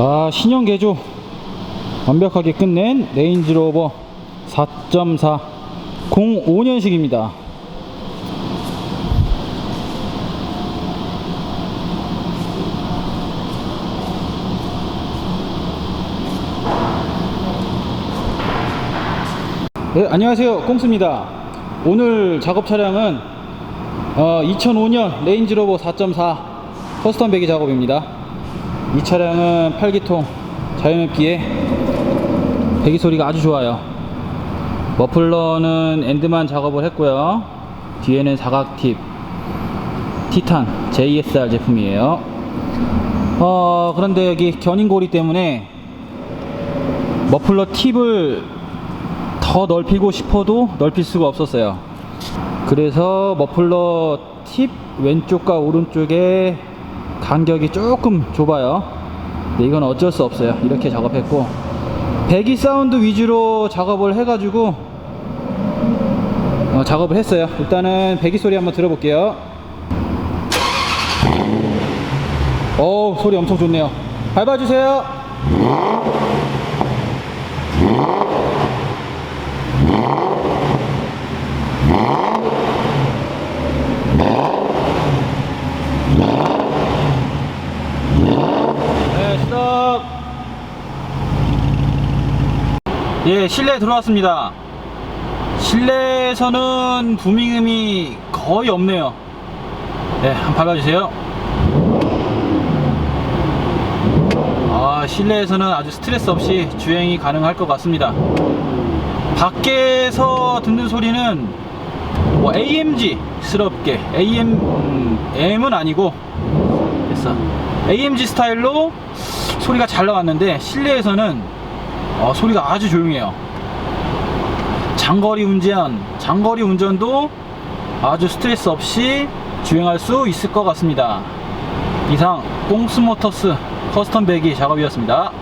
아 신형 개조 완벽하게 끝낸 레인지로버 4.4 05년식입니다. 네, 안녕하세요. 꽁스입니다. 오늘 작업 차량은 어, 2005년 레인지로버 4.4 커스텀 배기 작업입니다 이 차량은 8기통 자연흡기에 배기 소리가 아주 좋아요. 머플러는 엔드만 작업을 했고요. 뒤에는 사각팁 티탄 JSR 제품이에요. 어, 그런데 여기 견인고리 때문에 머플러 팁을 더 넓히고 싶어도 넓힐 수가 없었어요. 그래서 머플러 팁 왼쪽과 오른쪽에 간격이 조금 좁아요. 근데 이건 어쩔 수 없어요. 이렇게 작업했고 배기 사운드 위주로 작업을 해가지고 어, 작업을 했어요. 일단은 배기 소리 한번 들어볼게요. 어우 소리 엄청 좋네요. 밟아주세요 네, 스톱. 예, 실내에 들어왔습니다. 실내에서는 부밍음이 거의 없네요. 네, 한번 밟아주세요. 아, 실내에서는 아주 스트레스 없이 주행이 가능할 것 같습니다. 밖에서 듣는 소리는 뭐 AMG스럽게 AM 음, M은 아니고. AMG 스타일로 소리가 잘 나왔는데 실내에서는 어, 소리가 아주 조용해요. 장거리 운전, 장거리 운전도 아주 스트레스 없이 주행할 수 있을 것 같습니다. 이상 꽁스모터스 커스텀 배기 작업이었습니다.